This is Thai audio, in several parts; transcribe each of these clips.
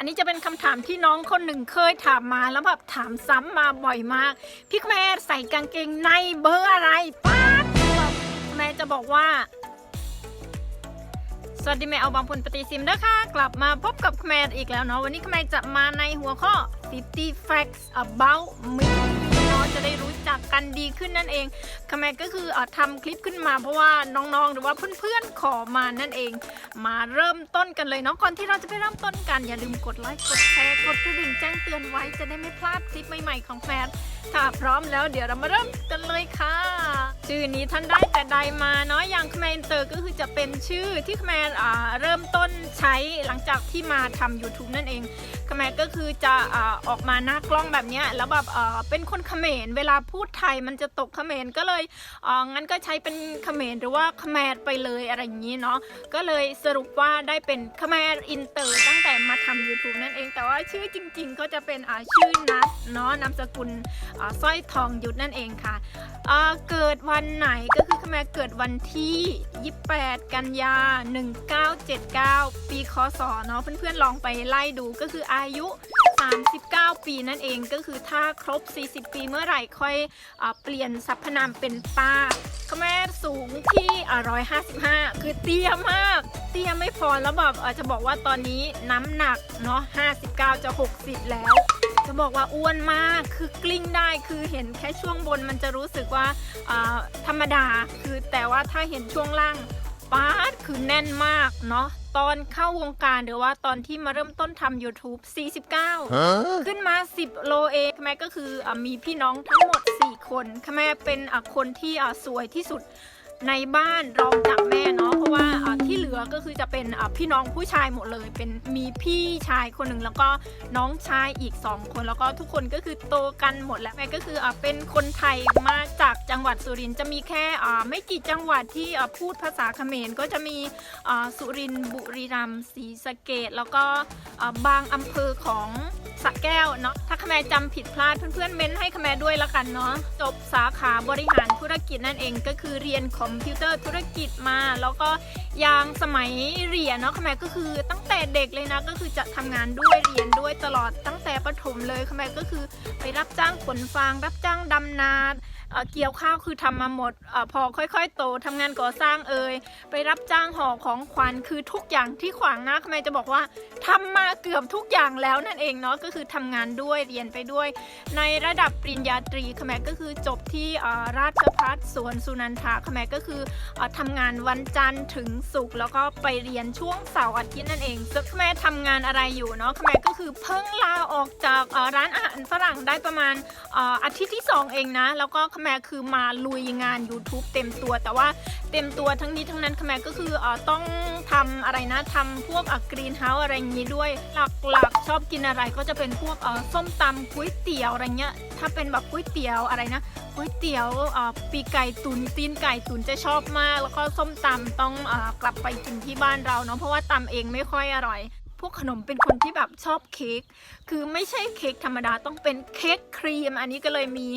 อันนี้จะเป็นคำถามที่น้องคนหนึ่งเคยถามมาแล้วแบบถามซ้ำมาบ่อยมาก พี่แม่ใส่กางเกงในเบอร์อะไรป้าแม่จะบอกว่า สวัสดีแม่เอาบางพลปฏิซิมด้ค่ะกลับมาพบกับแม่อีกแล้วเนาะวันนี้แม่จะมาในหัวข้อ 50 facts about me เนาะจะได้รู้จัก กันดีขึ้นนั่นเองคแมก็คือเอาทำคลิปขึ้นมาเพราะว่าน้องๆ หรือว่าเพื่อนๆขอมานั่นเอง มาเริ่มต้นกันเลยเนาะก่อนที่เราจะไปเริ่มต้นกัน อย่าลืมกดไลค์กดแชร์กดกระดิ่งแจ้งเตือนไว้จะได้ไม่พลาดคลิปใหม่ๆของแฟนถ้าพร้อมแล้วเดี๋ยวเรามาเริ่มกันเลยค่ะ ชื่อนี้ท่านได้แต่ใดมาเนาะอย่างคแมนเตอร์ก็คือจะเป็นชื่อที่คแมนอ่าเริ่มต้นใช้หลังจากที่มาทำ YouTube นั่นเองคแมนก็คือจะอ่าออกมาหน้ากล้องแบบเนี้ยแล้วแบบอ่าเป็นคนเขมรเวลาพูดไทยมันจะตกเขมรก็เลยอ่างั้นก็ใช้เป็นเขมรหรือว่าเขมรไปเลยอะไรอย่างนี้เนาะก็เลยสรุปว่าได้เป็นคแมรอินเตอร์ตั้งแต่มาทำ YouTube นั่นเอง แต่ว่าชื่อจริง ๆ ก็จะเป็นอ่าชื่อนัทเนาะนามสกุลอ่าสร้อยทองยุทธนั่นเองค่ะอ่าเกิดวันไหนก็คือคแมรเกิดวันที่ 28 กันยา 1979 ปีคศเนาะเพื่อนๆลองไปไล่ดูก็คืออายุ 39 ปีนั่นเองก็คือถ้าครบ 40 ปีเมื่อไหร่ค่อยเปลี่ยนสรรพนามเป็นป้าก็แม่สูงที่ร้อะ155คือเตี้ยมาก เตี้ยไม่พอแล้วแบบเอ่อจะบอกว่าตอนนี้น้ำหนักเนาะ59จะ60แล้ว จะบอกว่าอ้วนมาก คือกลิ้งได้ คือเห็นแค่ช่วงบนมันจะรู้สึกว่าธรรมดา คือแต่ว่าถ้าเห็นช่วงล่างป๊าดคือแน่นมากเนาะ ตอนเข้าวงการหรือว่าตอนที่มาเริ่มต้นทำ YouTube 49 Huh? ขึ้นมา 10 โลเองแม่ก็คืออามีพี่น้องทั้งหมด 4 คนแม่เป็นอะคนที่อะสวยที่สุดในบ้านรองจากแม่เนาะเพราะว่าอะที่เหลือ ก็คือจะเป็นพี่น้องผู้ชายหมดเลย เป็นมีพี่ชายคนหนึ่งแล้วก็น้องชายอีก 2 คนแล้วก็ทุกคนก็คือโตกันหมดแล้วแม่ก็คือเป็นคนไทยมาจากจังหวัดสุรินทร์จะมีแค่ไม่กี่จังหวัดที่พูดภาษาเขมรก็จะมีสุรินทร์บุรีรัมย์ศรีสะเกดแล้วก็บางอำเภอของ สะแก้วเนาะถ้าคแมจำผิดพลาดเพื่อนๆเม้นให้คแมด้วยละกันเนาะจบสาขาบริหารธุรกิจนั่นเองก็คือเรียนคอมพิวเตอร์ธุรกิจมา แล้วก็ยางสมัยเรียนเนาะคแมก็คือตั้งแต่เด็กเลยนะก็คือจะทำงานด้วยเรียนด้วยตลอดตั้งแต่ประถมเลยคแมก็คือไปรับจ้างขนฟาง รับจ้างดำนา เกี่ยวข้าวคือทำมาหมดอพอค่อยๆ โตทำงานก่อสร้างเอ่ยไปรับจ้างห่อของขวัญคือทุกอย่างที่ขวางหน้าคแมจะบอกว่าทำมาเกือบทุกอย่างแล้วนั่นเองเนาะก็คือทำงานด้วยเรียนไปด้วย ในระดับปริญญาตรีขแมก็คือจบที่ราชพัฒสวนสุนันทาขแมก็คืออาทำงานวันจันทร์ถึงศุกร์แล้วก็ไปเรียนช่วงเสาร์อาทิตย์นั่นเองซึ่งขแมทำงานอะไรอยู่เนาะขแมก็คือเพิ่งลาออกจากร้านอาหารฝรั่งได้ประมาณอาทิตย์ที่สองเองนะแล้วก็ขแมคือมาลุยงาน YouTube เต็มตัว แต่ว่าเต็มตัวทั้งนี้ทั้งนั้นขแมก็คืออต้องทำอะไรนะทำพวกกรีนเฮาส์อะไรอย่างนี้ด้วย หลักๆ ชอบกินอะไรก็จะเป็นพวกส้มตำก๋วยเตี๋ยวอะไรเงี้ยถ้าเป็นแบบก๋วยเตี๋ยวอะไรนะก๋วยเตี๋ยวปีไก่ตุนตีนไก่ตุนจะชอบมาก แล้วก็ส้มตำต้องอกลับไปกินที่บ้านเราเนาะเพราะว่าตำเองไม่ค่อยอร่อย พวกขนมเป็นคนที่แบบชอบเค้กคือไม่ใช่เค้กธรรมดาต้องเป็นเค้กครีม อันนี้ก็เลยมี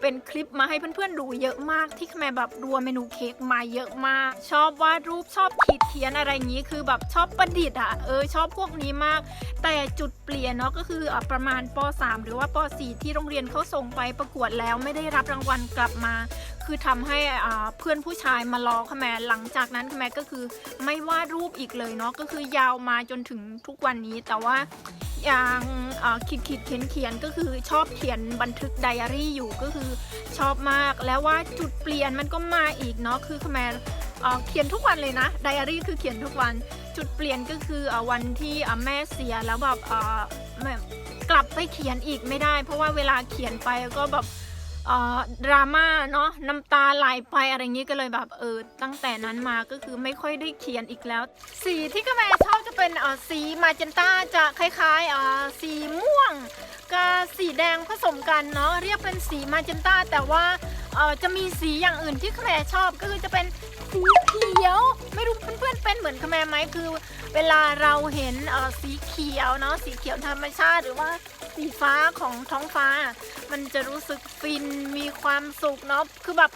เป็นคลิปมาให้เพื่อนๆดูเยอะมากที่แม่แบบรวมเมนูเค้กมาเยอะมาก ชอบวาดรูปชอบขีดเขียนอะไรอย่างนี้คือแบบชอบประดิษฐ์อะเออชอบพวกนี้มาก แต่จุดเปลี่ยนเนาะก็คืออประมาณป .3 หรือว่าป .4 ที่โรงเรียนเขาส่งไปประกวดแล้วไม่ได้รับรางวัลกลับมา คือทำให้เพื่อนผู้ชายมาล้อขแมหลังจากนั้นขแมก็คือไม่วาดรูปอีกเลยเนาะก็คือยาวมาจนถึงทุกวันนี้แต่ว่าอย่างอ่าขีดขีดเขียนเขียนก็คือชอบเขียนบันทึกไดอารี่อยู่ก็คือชอบมากแล้วว่าจุดเปลี่ยนมันก็มาอีกเนาะคือขแม่เขียนทุกวันเลยนะไดอารี่คือเขียนทุกวันจุดเปลี่ยนก็คืออวันที่แม่เสียแล้วแบบกลับไปเขียนอีกไม่ได้ เพราะว่าเวลาเขียนไปก็แบบ ดราม่าเนาะน้ำตาไหลไปอะไรอย่างนี้ก็เลยแบบเออตั้งแต่นั้นมาก็คือไม่ค่อยได้เขียนอีกแล้ว สีที่กระแมชอบจะเป็นอ่อสีมาเจนต้าจะคล้ายๆอ่อสีม่วงกับสีแดงผสมกันเนาะเรียกเป็นสีมาเจนต้าแต่ว่าอ่อจะมีสีอย่างอื่นที่กระแมชอบก็คือจะเป็นสีเขียว ไม่รู้เพื่อนๆเป็นเหมือนกระแมไหมคือ เวลาเราเห็นอ่อสีเขียวเนาะสีเขียวธรรมชาติหรือว่า สีฟ้าของท้องฟ้า มันจะรู้สึกฟินมีความสุขเนาะคือแบบ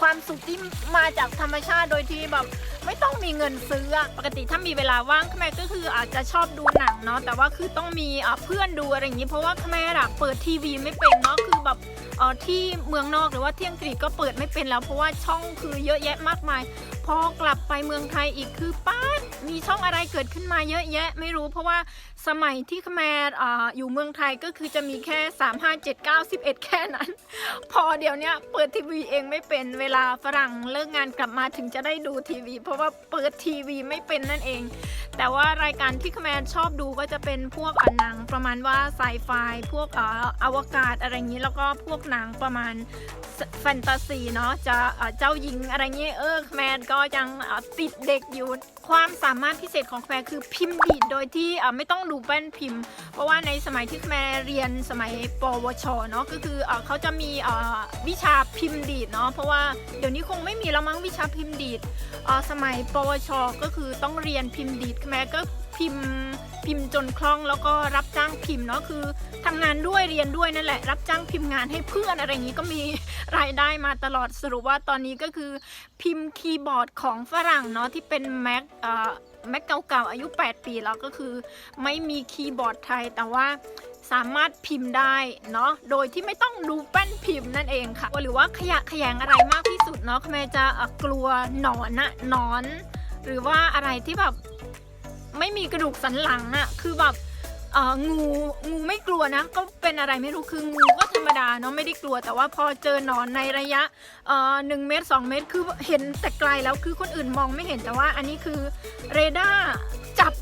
ความสุขที่มาจากธรรมชาติโดยที่แบบ ไม่ต้องมีเงินซื้อปกติถ้ามีเวลาว่างแม่ก็คืออาจจะชอบดูหนังเนาะแต่ว่าคือต้องมีเพื่อนดูอะไรอย่างนี้ เพราะว่าแม่อะเปิดทีวีไม่เป็นเนาะคือแบบที่เมืองนอกหรือว่าที่อังกฤษก็เปิดไม่เป็นแล้ว เพราะว่าช่องคือเยอะแยะมากมาย พอกลับไปเมืองไทยอีกคือป้าดมีช่องอะไรเกิดขึ้นมาเยอะแยะไม่รู้เพราะว่าสมัยที่แม่อ่าอยู่เมืองไทยก็คือจะมีแค่ 3 5 7 9 11 แค่นั้น พอเดี๋ยวนี้เปิดทีวีเองไม่เป็นเวลาฝรั่งเลิกงานกลับมาถึงจะได้ดูทีวีเพราะว่าเปิดทีวีไม่เป็นนั่นเอง แต่ว่ารายการที่คแมนชอบดูก็จะเป็นพวกอะหนังประมาณว่าไซไฟพวกอวกาศอะไรอย่างนี้แล้วก็พวกหนังประมาณแฟนตาซีเนาะจะเจ้าหญิงอะไรเงี้ยเออแมนก็ยังติดเด็กอยู่ ความสามารถพิเศษของแฟนคือพิมพ์ดีดโดยที่ไม่ต้องดูแป้นพิมพ์ เพราะว่าในสมัยที่แม่เรียนสมัยปวชเนาะก็คือเอ่อเขาจะมีวิชาพิมพ์ดีดเนาะเพราะว่าเดี๋ยวนี้คงไม่มีแล้วมั้งวิชาพิมพ์ดีดสมัยปวชก็คือต้องเรียนพิมพ์ดีดแม่ก็ พิมพ์ พิมพ์จนคล่องแล้วก็รับจ้างพิมพ์เนาะคือทำงานด้วยเรียนด้วยนั่นแหละ รับจ้างพิมพ์งานให้เพื่อนอะไรอย่างนี้ก็มีรายได้มาตลอดสรุปว่าตอนนี้ก็คือพิมพ์คีย์บอร์ดของฝรั่งเนาะที่เป็นแม็กเอ่อแม็กเก่าๆอายุ 8 ปีแล้วก็คือไม่มีคีย์บอร์ดไทยแต่ว่าสามารถพิมพ์ได้เนาะ โดยที่ไม่ต้องดูแป้นพิมพ์นั่นเองค่ะ หรือว่าขยะขยงอะไรมากที่สุดเนาะแม่จะกลัวหนอนอะหนอน หรือว่าอะไรที่แบบ ไม่มีกระดูกสันหลังอะคือแบบเอองูงูไม่กลัวนะ ก็เป็นอะไรไม่รู้คืองูก็ธรรมดาเนาะไม่ได้กลัว แต่ว่าพอเจอหนอนในระยะเอ่อหนึ่งเมตรสองเมตร คือเห็นแต่ไกลแล้วคือคนอื่นมองไม่เห็นแต่ว่า อันนี้คือเรดาร์จับ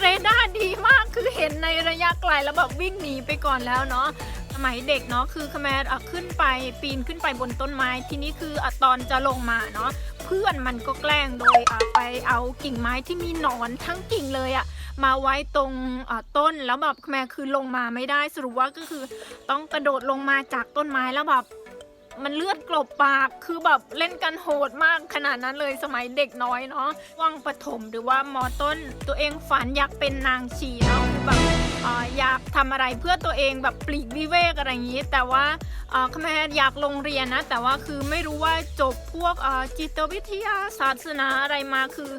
เรดาร์ดีมากคือเห็นในระยะไกลแล้วแบบวิ่งหนีไปก่อนแล้วเนาะ มัยเด็กเนาะคือคแมรอะขึ้นไปปีนขึ้นไปบนต้นไม้ ทีนี้คืออะตอนจะลงมาเนาะเพื่อนมันก็แกล้งโดยอะไปเอากิ่งไม้ที่มีหนอนทั้งกิ่งเลยอะมาไว้ตรงอะต้นแล้วแบบคแมรคือลงมาไม่ได้สรุปว่าก็คือ ต้องกระโดดลงมาจากต้นไม้แล้วแบบมันเลือดกลบปาก คือแบบเล่นกันโหดมากขนาดนั้นเลยสมัยเด็กน้อยเนาะวังประถมหรือว่ามอต้น ตัวเองฝันอยากเป็นนางชีเนาะคือแบบ อยากทำอะไรเพื่อตัวเองแบบปลีกวิเวกอะไรอย่างนี้ แต่ว่าเอ่อแม่อยากลงเรียนนะ แต่ว่าคือไม่รู้ว่าจบพวกจิตวิทยาศาสนาอะไรมาคือ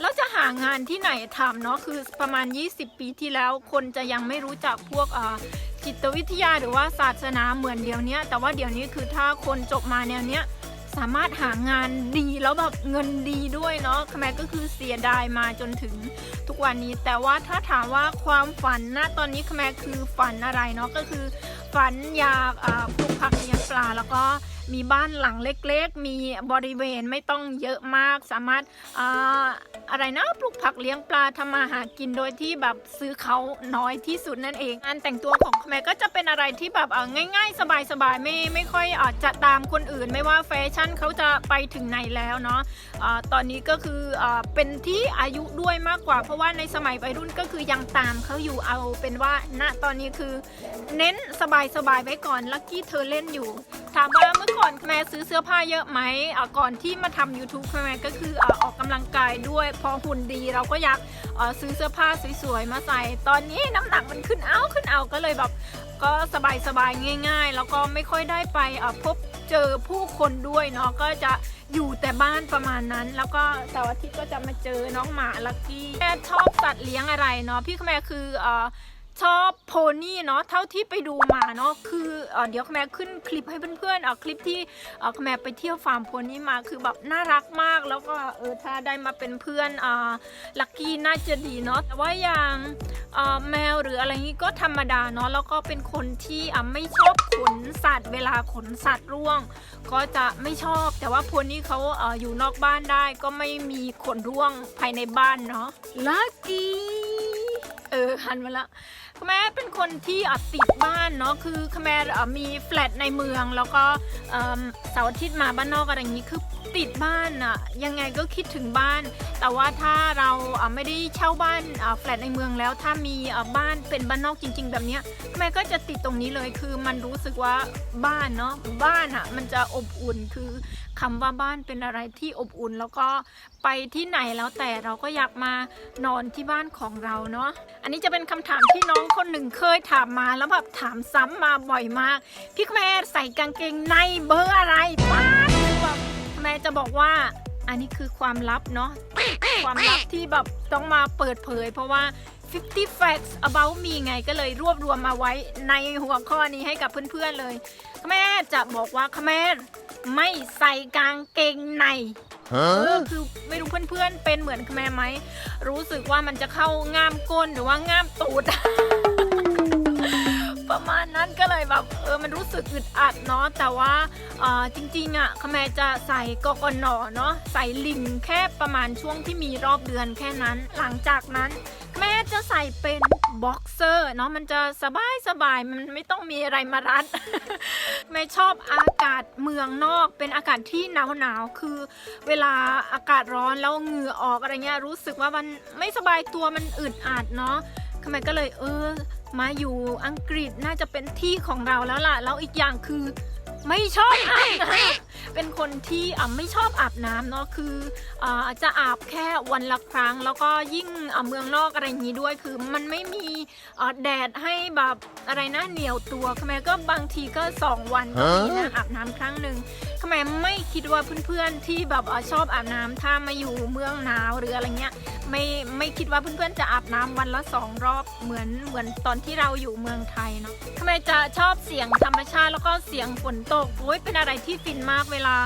แล้วจะหางานที่ไหนทำเนาะคือประมาณ 20 ปีที่แล้วคนจะยังไม่รู้จักพวกจิตวิทยาหรือว่าศาสนาเหมือนเดี๋ยวนี้แต่ว่าเดี๋ยวนี้คือถ้าคนจบมาแนวเนี้ย สามารถหางานดีแล้วแบบเงินดีด้วยเนาะแม่ก็คือเสียดายมาจนถึงทุกวันนี้ แต่ว่าถ้าถามว่าความฝันนะตอนนี้แม่คือฝันอะไรเนาะก็คือฝันอยากปลูกผักเลี้ยงปลาแล้วก็ มีบ้านหลังเล็กๆ มีบริเวณไม่ต้องเยอะมากสามารถอ่าอะไรนะปลูกผักเลี้ยงปลาทำมาหากินโดยที่แบบซื้อเขาน้อยที่สุดนั่นเองงานแต่งตัวของแม่ก็จะเป็นอะไรที่แบบอ่าง่าย ๆ สบายๆไม่ไม่ค่อยอาจะตามคนอื่น ไม่ว่าแฟชั่นเขาจะไปถึงไหนแล้วเนาะอาตอนนี้ก็คืออาเป็นที่อายุด้วยมากกว่า เพราะว่าในสมัยวัยรุ่นก็คือยังตามเขาอยู่เอาเป็นว่าณตอนนี้คือเน้นสบายๆไว้ก่อนลักกี้เธอเล่นอยู่ ถามว่าเมื่อก่อนแม่ซื้อเสื้อผ้าเยอะไหมอะก่อนที่มาทำ YouTube แม่ก็คืออะออกกำลังกายด้วย พอหุ่นดีเราก็อยากอ่อซื้อเสื้อผ้าสวยๆมาใส่ ตอนนี้น้ำหนักมันขึ้นเอาขึ้นเอาก็เลยแบบก็สบายๆง่าย ๆ แล้วก็ไม่ค่อยได้ไปอะพบเจอผู้คนด้วยเนาะก็จะอยู่แต่บ้านประมาณนั้น แล้วก็เสาร์อาทิตย์ก็จะมาเจอน้องหมาลักกี้แม่ชอบสัตว์เลี้ยงอะไรเนาะพี่แม่คืออ่อ ชอบโพนี่เนาะเท่าที่ไปดูมาเนาะคือเออเดี๋ยวแม่ขึ้นคลิปให้เพื่อนๆเอาคลิปที่เออแม่ไปเที่ยวฟาร์มโพนี่มาคือแบบน่ารักมากแล้วก็เออถ้าได้มาเป็นเพื่อนอ่าลักกี้น่าจะดีเนาะแต่ว่าอย่างเออแมวหรืออะไรนี้ก็ธรรมดาเนาะแล้วก็เป็นคนที่อะไม่ชอบขนสัตว์ เวลาขนสัตว์ร่วง ก็จะไม่ชอบ แต่ว่าโพนี่เขาเอ่ออยู่นอกบ้านได้ก็ไม่มีขนร่วงภายในบ้านเนาะลักกี้ เออหันมาแล้วแม่เป็นคนที่อติดบ้านเนาะคือแม่อ่มีแฟลตในเมืองแล้วก็เสาร์อาทิตย์มาบ้านนอกอะไรอย่างนี้คือติดบ้านอะยังไงก็คิดถึงบ้าน แต่ว่าถ้าเราไม่ได้เช่าบ้านแฟลตในเมืองแล้วถ้ามีบ้านเป็นบ้านนอกจริง ๆ แบบเนี้ยแม่ก็จะติดตรงนี้เลยคือมันรู้สึกว่าบ้านเนาะบ้านอะมันจะอบอุ่นคือคำว่าบ้านเป็นอะไรที่อบอุ่น แล้วก็ไปที่ไหนแล้วแต่เราก็อยากมานอนที่บ้านของเราเนาะอันนี้จะเป็นคำถามที่น้องคนหนึ่งเคยถามมาแล้วแบบถามซ้ำมาบ่อยมากพี่แม่ใส่กางเกงในเบอร์อะไรป้าคือแบบแม่จะบอกว่าอันนี้คือความลับเนาะความลับที่แบบต้องมาเปิดเผย เพราะว่า 50 facts about me ไงก็เลยรวบรวมมาไว้ในหัวข้อนี้ให้กับเพื่อนๆเลยแม่จะบอกว่าแม่ไม่ใส่กางเกงในเออ Huh? คือไม่รู้เพื่อนๆเป็นเหมือนแม่ไหม รู้สึกว่ามันจะเข้าง่ามก้นหรือว่าง่ามตูด ประมาณนั้นก็เลยแบบเออมันรู้สึกอึดอัดเนาะแต่ว่าเออจริงๆอะขแมจะใส่กกนเนาะใส่ลิงแค่ประมาณช่วงที่มีรอบเดือนแค่นั้น หลังจากนั้น แม่จะใส่เป็นบ็อกเซอร์เนาะมันจะสบายสบายมันไม่ต้องมีอะไรมารัด แม่ชอบอากาศเมืองนอก เป็นอากาศที่หนาวหนาวคือเวลาอากาศร้อนแล้วเหงื่อออกอะไรเงี้ยรู้สึกว่ามันไม่สบายตัวมันอึดอัดเนาะทำไมก็เลยเออ มาอยู่อังกฤษน่าจะเป็นที่ของเราแล้วล่ะแล้วอีกอย่างคือ ไม่ชอบอาบน้ำเป็นคนที่อ่ไม่ชอบอาบน้ำเนาะคืออ่าจะอาบแค่วันละครั้ง แล้วก็ยิ่งอ่เมืองนอกอะไรอย่างนี้ด้วยคือมันไม่มีอ่แดดให้แบบอะไรนะเหนียวตัวทำไมก็บางทีก็สองวันก็มีนะอาบน้ำครั้งหนึ่งทำไมไม่คิดว่าเพื่อนๆที่แบบอ่ชอบอาบน้ำถ้ามาอยู่เมืองหนาวหรืออะไรเงี้ย ไม่ไม่คิดว่าเพื่อนๆจะอาบน้ำวันละสองรอบเหมือนเหมือนตอนที่เราอยู่เมืองไทยเนาะทำไมจะชอบเสียงธรรมชาติแล้วก็เสียงฝนตกโอ้ยเป็นอะไรที่ฟินมากเวลา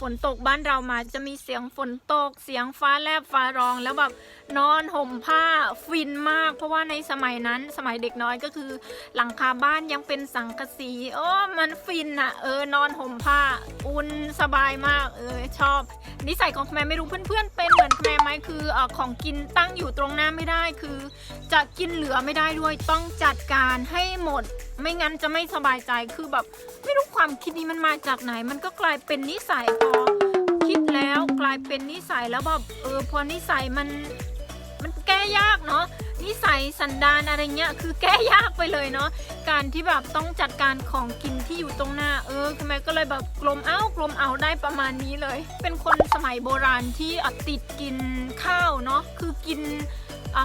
ฝนตกบ้านเรามาจะมีเสียงฝนตก เสียงฟ้าแลบฟ้าร้องแล้วแบบนอนห่มผ้าฟินมาก เพราะว่าในสมัยนั้นสมัยเด็กน้อยก็คือ หลังคาบ้านยังเป็นสังกะสีโอ้มันฟินอะเออนอนห่มผ้า อุ่นสบายมากเออชอบ นิสัยของแม่ไม่รู้เพื่อนๆเป็นเหมือนแม่ไหมคือเออของกินตั้งอยู่ตรงหน้าไม่ได้คือ จะกินเหลือไม่ได้ด้วยต้องจัดการให้หมด ไม่งั้นจะไม่สบายใจคือแบบไม่รู้ความคิดนี้มันมาจากไหน มันก็กลายเป็นนิสัยพอคิดแล้วกลายเป็นนิสัยแล้วแบบเออพอนิสัยมันมันแก้ยากเนาะ นิสัยสันดานอะไรเงี้ยคือแก้ยากไปเลยเนาะการที่แบบต้องจัดการของกินที่อยู่ตรงหน้าเออทำไมก็เลยแบบกลมเอ้ากลมเอาได้ประมาณนี้เลย เป็นคนสมัยโบราณที่ติดกินข้าวเนาะคือกิน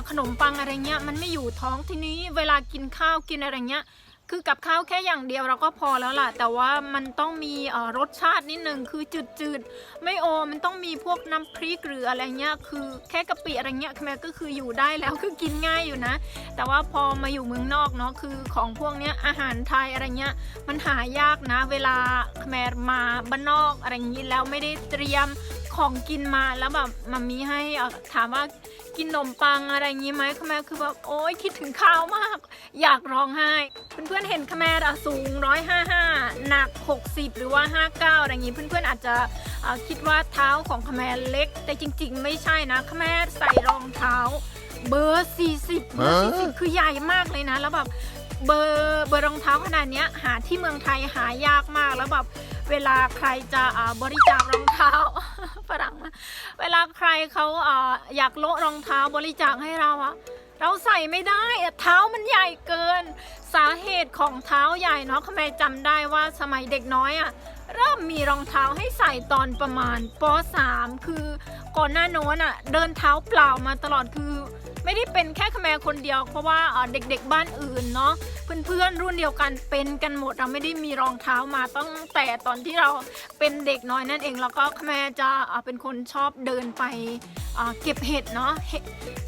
ขนมปังอะไรเงี้ยมันไม่อยู่ท้องทีนี้เวลากินข้าวกินอะไรเงี้ย คือกับข้าวแค่อย่างเดียวเราก็พอแล้วล่ะ แต่ว่ามันต้องมีรสชาตินิดหนึ่งคือจืดๆ ไม่โอมันต้องมีพวกน้ำพริกหรืออะไรเงี้ยคือแค่กะปิอะไรเงี้ยแม่ก็คืออยู่ได้แล้วคือกินง่ายอยู่นะ แต่ว่าพอมาอยู่เมืองนอกเนาะคือของพวกเนี้ยอาหารไทยอะไรเงี้ยมันหายากนะ เวลาแม่มาบ้านนอกอะไรอย่างนี้แล้วไม่ได้เตรียม ของกินมาแล้วแบบมามีให้เอ่อถามว่ากินขนมปังอะไรอย่างนี้ไหมแม่คือแบบโอ๊ยคิดถึงข้าวมาก อยากร้องไห้เพื่อนๆเห็นคแมรอะสูง 155 หนัก 60 หรือว่า 59 อะไรอย่างนี้เพื่อนๆอาจจะเอ่อคิดว่าเท้าของคแมรเล็ก แต่จริง ๆ ไม่ใช่นะคแมรใส่รองเท้า เบอร์ 40 เบอร์ 40 คือใหญ่มากเลยนะ แล้วแบบเบอร์เบอร์รองเท้าขนาดเนี้ยหาที่เมืองไทยหายากมากแล้วแบบเวลาใครจะอ่าบริจาครองเท้า ฝรั่งนะเวลาใครเขาอ่าอยากโละรองเท้าบริจาคให้เราอะเราใส่ไม่ได้อะเท้ามันใหญ่เกิน สาเหตุของเท้าใหญ่เนาะทำไมจำได้ว่าสมัยเด็กน้อยอะเริ่มมีรองเท้าให้ใส่ตอนประมาณป .3 คือก่อนหน้าโน้นอะ่ะเดินเท้าเปล่ามาตลอดคือ ไม่ได้เป็นแค่คแมคนเดียว เพราะว่าเด็กๆบ้านอื่นเนาะเพื่อนๆรุ่นเดียวกันเป็นกันหมดเราไม่ได้มีรองเท้ามาตั้งแต่ตอนที่เราเป็นเด็กน้อยนั่นเอง แล้วก็คแมจะเป็นคนชอบเดินไปเก็บเห็ดเนาะ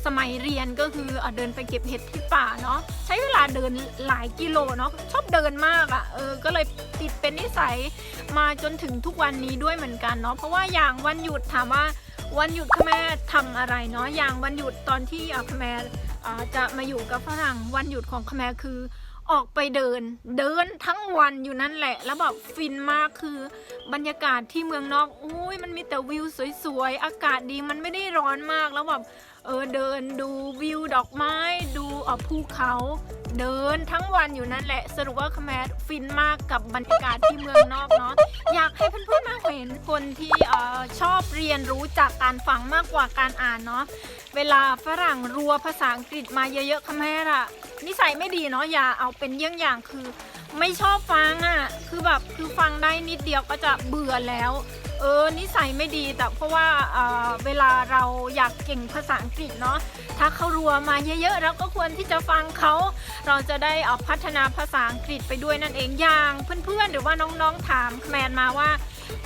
สมัยเรียนก็คือเดินไปเก็บเห็ดที่ป่าเนาะใช้เวลาเดินหลายกิโลเนาะชอบเดินมากอะ่ะเออก็เลยติดเป็นนิสัยมาจนถึงทุกวันนี้ด้วยเหมือนกันเนาะเพราะว่าอย่างวันหยุดถามว่า วันหยุดคแม่ทำอะไรเนาะอย่างวันหยุดตอนที่อะแม่จะมาอยู่กับฝรั่งวันหยุดของคแม่คือออกไปเดินเดินทั้งวันอยู่นั่นแหละ แล้วแบบฟินมากคือบรรยากาศที่เมืองนอกอุ้ยมันมีแต่วิวสวยๆ อากาศดีมันไม่ได้ร้อนมากแล้วแบบเออเดินดูวิวดอกไม้ดู อ่อภูเขาเดินทั้งวันอยู่นั่นแหละ สรุปว่าคแมทฟินมากกับบรรยากาศที่เมืองนอกเนาะอยากให้เพื่อนๆมาเห็นคนที่เอ่อชอบเรียนรู้จากการฟังมากกว่าการอ่านเนาะเวลาฝรั่งรัวภาษาอังกฤษมาเยอะๆคแมทอะนิสัยไม่ดีเนาะอย่าเอาเป็นเยี่ยงอย่างคือ ไม่ชอบฟังอะ่ะ คือแบบคือฟังได้นิดเดียวก็จะเบื่อแล้ว เออนิสัยไม่ดีแต่เพราะว่าเออเวลาเราอยากเก่งภาษาอังกฤษเนาะถ้าเขารัวมาเยอะๆเราก็ควรที่จะฟังเขาเราจะได้เอาพัฒนาภาษาอังกฤษไปด้วยนั่นเองอย่างเพื่อนๆหรือว่าน้องๆถามแมนมาว่า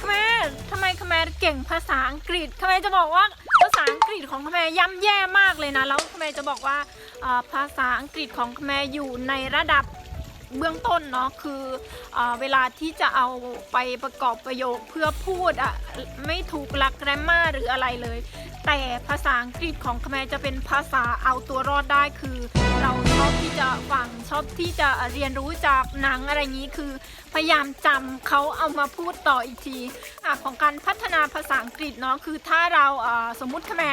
แแม่ทำไมคแม่เก่งภาษาอังกฤษคแม่จะบอกว่าภาษาอังกฤษของคแม่ย่ำแย่มากเลยนะแล้วคแม่จะบอกว่าอ่าภาษาอังกฤษของคแม่อยู่ในระดับ เบื้องต้นเนาะคืออเวลาที่จะเอาไปประกอบประโยคเพื่อพูดอะไม่ถูกหลักแกรมมาหรืออะไรเลย แต่ภาษาอังกฤษของคแมจะเป็นภาษาเอาตัวรอดได้คือ เราชอบที่จะฟังชอบที่จะเรียนรู้จากหนังอะไรงนี้คือ พยายามจำเขาเอามาพูดต่ออีกทีอะของการพัฒนาภาษาอังกฤษเนาะคือถ้าเราสมมุติคแม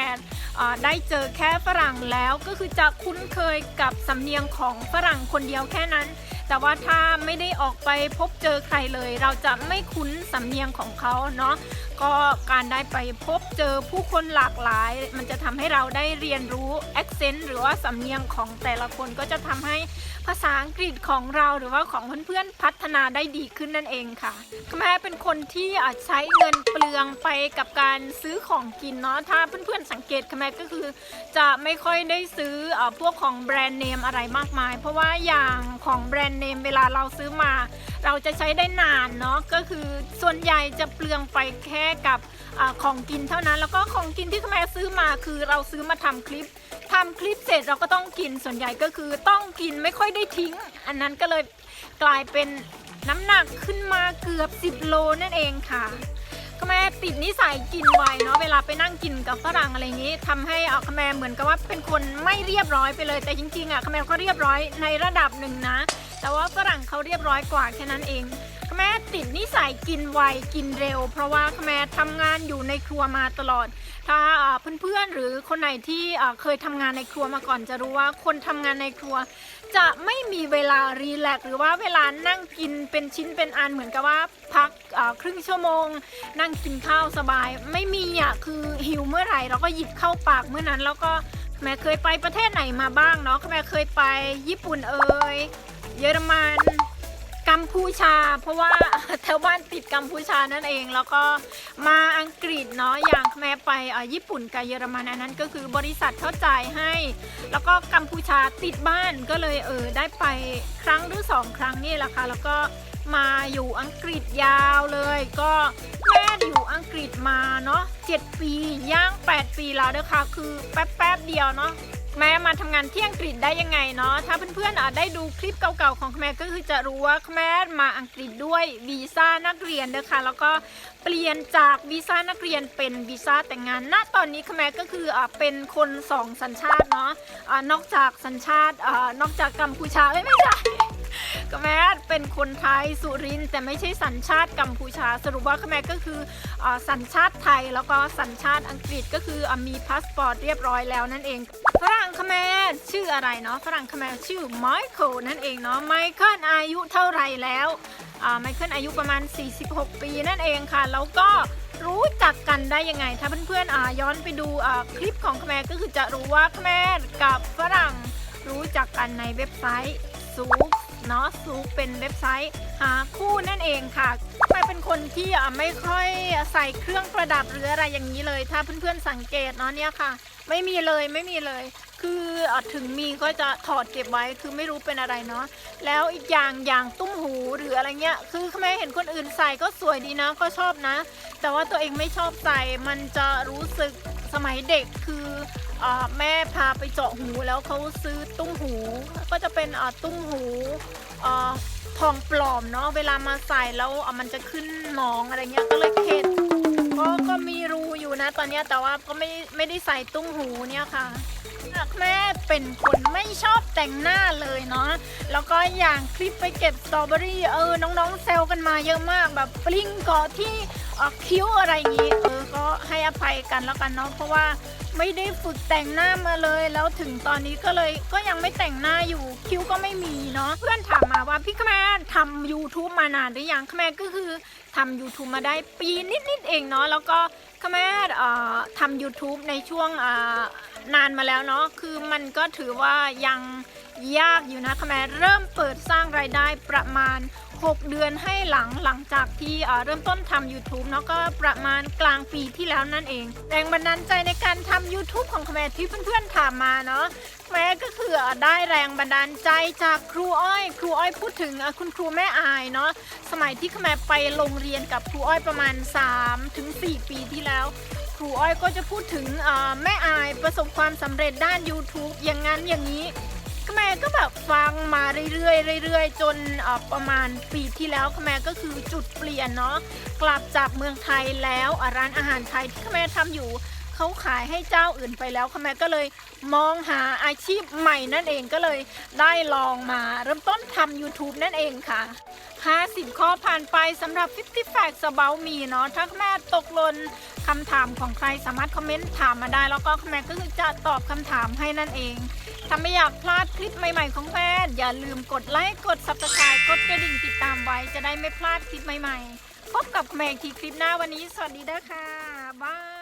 อ่าได้เจอแค่ฝรั่งแล้วก็คือจะคุ้นเคยกับสำเนียงของฝรั่งคนเดียวแค่นั้น แต่ว่าถ้าไม่ได้ออกไปพบเจอใครเลย เราจะไม่คุ้นสำเนียงของเขาเนาะก็การได้ไปพบเจอผู้คนหลากหลาย มันจะทำให้เราได้เรียนรู้แอคเซนต์หรือว่าสำเนียงของแต่ละคนก็จะทำให้ ภาษาอังกฤษของเราหรือว่าของเพื่อนๆพัฒนาได้ดีขึ้นนั่นเองค่ะแม่เป็นคนที่อาจใช้เงินเปลืองไปกับการซื้อของกินเนาะถ้าเพื่อนๆสังเกตแม่ก็คือ จะไม่ค่อยได้ซื้อพวกของแบรนด์เนมอะไรมากมาย เพราะว่าอย่างของแบรนด์เนมเวลาเราซื้อมา เราจะใช้ได้นานเนาะก็คือส่วนใหญ่จะเปลืองไปแค่กับอของกินเท่านั้น แล้วก็ของกินที่แม่ซื้อมาคือเราซื้อมาทำคลิป ทำคลิปเสร็จเราก็ต้องกินส่วนใหญ่ก็คือต้องกินไม่ค่อยได้ทิ้ง อันนั้นก็เลยกลายเป็นน้ำหนักขึ้นมาเกือบ 10 โลนั่นเองค่ะก็แม่ติดนิสัยกินไวเนาะเวลาไปนั่งกินกับฝรั่งอะไรอย่างนี้ทำให้อะคแมเหมือนกับว่าเป็นคนไม่เรียบร้อยไปเลย แต่จริงๆอะคแมก็เรียบร้อยในระดับหนึ่งนะ แต่ว่าฝรั่งเขาเรียบร้อยกว่าแค่นั้นเอง แม่ติดนิสัยกินไวกินเร็ว เพราะว่าแม่ทำงานอยู่ในครัวมาตลอด ถ้าเพื่อนๆหรือคนไหนที่เคยทำงานในครัวมาก่อนจะรู้ว่าคนทำงานในครัว จะไม่มีเวลารีแลกหรือว่าเวลานั่งกินเป็นชิ้นเป็นอันเหมือนกับว่าพักครึ่งชั่วโมง นั่งกินข้าวสบาย ไม่มีอะคือหิวเมื่อไหร่เราก็หยิบเข้าปากเมื่อนั้นแล้วก็แม่เคยไปประเทศไหนมาบ้างเนาะแม่เคยไปญี่ปุ่นเอ่ยเยอรมัน กัมพูชา เพราะว่าแถวบ้านติดกัมพูชานั่นเอง แล้วก็มาอังกฤษเนาะอย่างแม่ไปอะญี่ปุ่นกับเยอรมันอันนั้นก็คือบริษัทเข้าจ่ายให้ แล้วก็กัมพูชาติดบ้านก็เลยเออได้ไปครั้งหรือสองครั้งนี่แหละค่ะแล้วก็มาอยู่อังกฤษยาวเลย ก็แม่อยู่อังกฤษมาเนาะ7ปีย่าง 8 ปีแล้วเด้อค่ะคือแป๊บแป๊บๆเดียวเนาะ แม่มาทำงานที่อังกฤษได้ยังไงเนาะถ้าเพื่อนๆอะได้ดูคลิปเก่าๆของแม่ก็คือจะรู้ว่าแม่มาอังกฤษด้วยวีซ่านักเรียนเด้อค่ะแล้วก็เปลี่ยนจากวีซ่านักเรียนเป็นวีซ่าแต่งงานณตอนนี้แม่ก็คืออเป็นคนสองสัญชาติเนาะอ่านอกจากสัญชาตินอกจากกัมพูชาไม่ใช่ ก็แม่เป็นคนไทยสุรินแต่ไม่ใช่สัญชาติกัมพูชา สรุปว่าแม่ก็คืออสัญชาติไทยแล้วก็สัญชาติอังกฤษก็คืออมีพาสปอร์ตเรียบร้อยแล้วนั่นเองฝรั่งคแมรชื่ออะไรเนาะฝรั่งคแมรชื่อไมเคิลนั่นเองเนาะไมเคิลอายุเท่าไหร่แล้วไมเคิลอายุประมาณ 46 ปีนั่นเองค่ะ แล้วก็รู้จักกันได้ยังไง ถ้าเพื่อนๆอ่าย้อนไปดูคลิปของคแมก็คือจะรู้ว่าคแมกับฝรั่งรู้จักกันในเว็บไซต์ซูฟ เนาะซูเป็นเว็บไซต์หาคู่นั่นเองค่ะแม่เป็นคนที่อะไม่ค่อยใส่เครื่องประดับหรืออะไรอย่างนี้เลย ถ้าเพื่อนๆสังเกตเนาะเนี่ยค่ะ ไม่มีเลยไม่มีเลย คืออถึงมีก็จะถอดเก็บไว้คือไม่รู้เป็นอะไรเนาะแล้วอีกอย่างอย่างตุ้มหูหรืออะไรเงี้ย คือแม่เห็นคนอื่นใส่ก็สวยดีนะก็ชอบนะ แต่ว่าตัวเองไม่ชอบใส่มันจะรู้สึกสมัยเด็กคืออแม่พาไปเจาะหูแล้วเขาซื้อตุ้มหู ก็จะเป็นตุ้มหูอทองปลอมเนาะเวลามาใส่แล้วมันจะขึ้นหมองอะไรเงี้ยก็เลยเข็ดก็ก็มีรูอยู่นะ ตอนเนี้ยแต่ว่าก็ไม่ไม่ได้ใส่ตุ้มหูเนี่ยค่ะแม่เป็นคนไม่ชอบแต่งหน้าเลยเนาะแล้วก็อย่างคลิปไปเก็บสตรอเบอรี่เออน้องๆแซวกันมาเยอะมากแบบปลิ้งเกาะที่ออคิ้วอะไรอย่างงี้เออ ก็ให้อภัยกันแล้วกันเนาะเพราะว่าไม่ได้ฝึกแต่งหน้ามาเลย แล้วถึงตอนนี้ก็เลยก็ยังไม่แต่งหน้าอยู่คิ้วก็ไม่มีเนาะเพื่อนถามมาว่าพี่แม่ทำ YouTube มานานหรือยังแม่ก็คือทำ YouTube มาได้ปีนิดๆเองเนาะแล้วก็แม่ทำ YouTube ในช่วงนานมาแล้วเนาะคือมันก็ถือว่ายังยากอยู่นะคะแม่เริ่มเปิดสร้างรายได้ประมาณ 6 เดือนให้หลังหลังจากที่เริ่มต้นทำ YouTube เนาะก็ประมาณกลางปีที่แล้วนั่นเอง แรงบันดาลใจในการทำ YouTube ของแมที่เพื่อนๆถามมาเนาะแม่ก็คือได้แรงบันดาลใจจากครูอ้อย ครูอ้อยพูดถึงคุณครูแม่อายเนาะสมัยที่แมไปโรงเรียนกับครูอ้อยประมาณ3-4ถึง4ปีที่แล้วครูอ้อยก็จะพูดถึงแม่อายประสบความสำเร็จด้าน YouTube อย่างนั้นอย่างนี้ แม่ก็แบบฟังมาเรื่อยๆเรื่อยๆ จนประมาณปีที่แล้วแม่ก็คือจุดเปลี่ยนเนาะกลับจากเมืองไทยแล้วร้านอาหารไทยที่แม่ทำอยู่เขาขายให้เจ้าอื่นไปแล้วแม่ก็เลยมองหาอาชีพใหม่นั่นเองก็เลยได้ลองมาเริ่มต้นทำ YouTube นั่นเองค่ะ 50 ข้อผ่านไปสำหรับ 50 Facts About Me เนาะถ้าแม่ตกหล่นคำถามของใครสามารถคอมเมนต์ถามมาได้ แล้วก็แม่ก็คือจะตอบคำถามให้นั่นเอง ถ้าไม่อยากพลาดคลิปใหม่ๆของแม่อย่าลืมกดไลค์ กด Subscribe กดกระดิ่งติดตามไว้ จะได้ไม่พลาดคลิปใหม่ๆ พบกับแม่อีกทีคลิปหน้าวันนี้ สวัสดีนะคะบาย